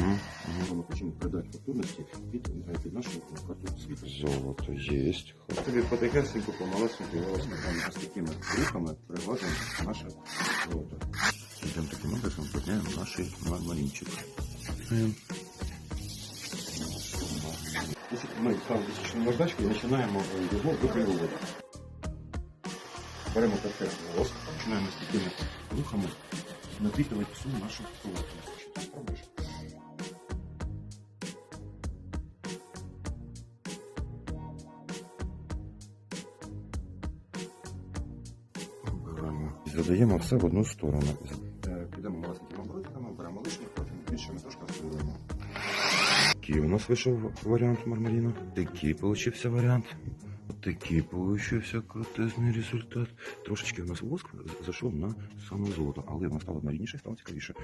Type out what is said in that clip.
Угу. Хочемо придати фактурності під, е, під нашу карту світу. Золото есть. Тобі потихесеньку, помалесеньку, волосно там ось такими рухами приглажуємо наше золото. Йдемо таким образом, підняємо наш мармаринчик. Ми ставимо тисячну наждачку і починаємо його випрямовувати. Беремо таке воск, починаємо з такими рухами напітувати всю нашу. Що спробуєш? Задаємо все в одну сторону. Е, Підемо малесенькими оборотами, беремо лишніх, потім більше ми трошки розподілимо. Такий у нас вийшов варіант мармаріна. Такий получився варіант. Такий получився крутезний результат. Трошечки у нас воск зайшов на саме золото, але воно стало марініше, стало цікавіше.